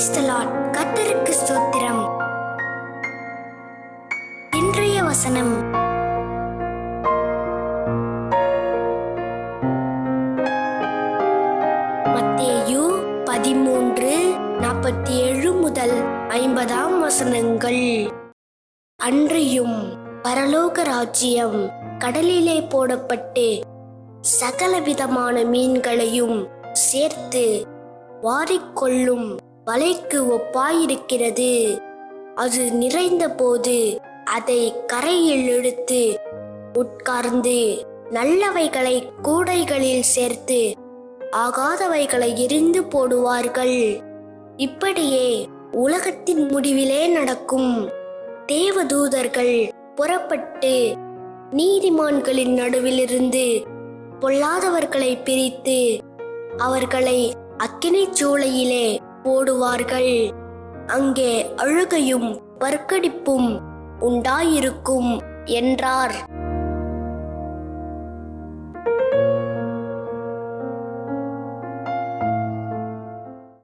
கத்தருக்கு ஸ்தோத்திரம். இன்றைய வசனம். மத்தேயு பதிமூன்று நாற்பத்தி ஏழு முதல் ஐம்பதாம் வசனங்கள். அன்றியும் பரலோக ராஜ்யம் கடலிலே போடப்பட்டு சகலவிதமான மீன்களையும் சேர்த்து வாரிக்கொள்ளும் வலைக்கு ஒப்பாயிருக்கிறது. அது நிறைந்தபோது அதை கரையில் எடுத்து உட்கார்ந்து நல்லவைகளை கூடைகளில் சேர்த்து ஆகாதவைகளை எரிந்து போடுவார்கள். இப்படியே உலகத்தின் முடிவிலே நடக்கும் தேவதூதர்கள் புறப்பட்டு நீதிமான்களின் நடுவிலிருந்து பொல்லாதவர்களை பிரித்து அவர்களை அக்கினிச் சூளையிலே போடுவார்கள். அங்கே அழுகையும் பற்கடிப்பும் உண்டாயிருக்கும் என்றார்.